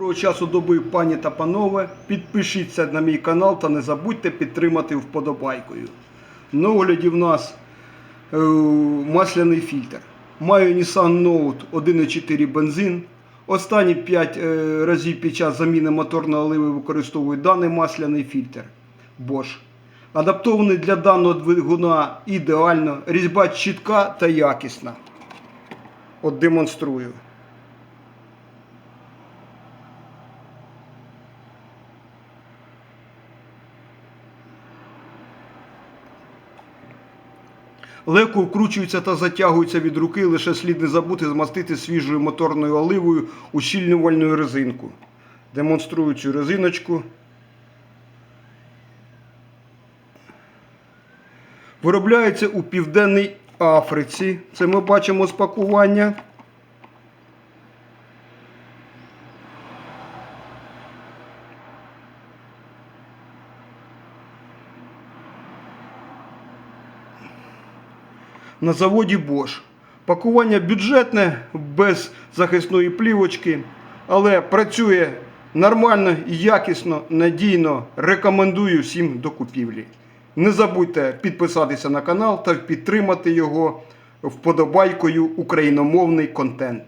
Доброго часу доби, пані та панове. Підпишіться на мій канал та не забудьте підтримати вподобайкою. На огляді в нас е, масляний фільтр. Маю Nissan Note 1.4 бензин. Останні 5 е, разів під час заміни моторної оливи використовую даний масляний фільтр Bosch. Адаптований для даного двигуна ідеально, різьба чітка та якісна. От демонструю. Легко вкручується та затягується від руки, лише слід не забути змастити свіжою моторною оливою ущільнювальну резинку. Демонструю цю резиночку. Виробляється у Південній Африці. Це ми бачимо з пакування. На заводі Bosch. Пакування бюджетне, без захисної плівочки, але працює нормально, якісно, надійно. Рекомендую всім до купівлі. Не забудьте підписатися на канал та підтримати його вподобайкою україномовний контент.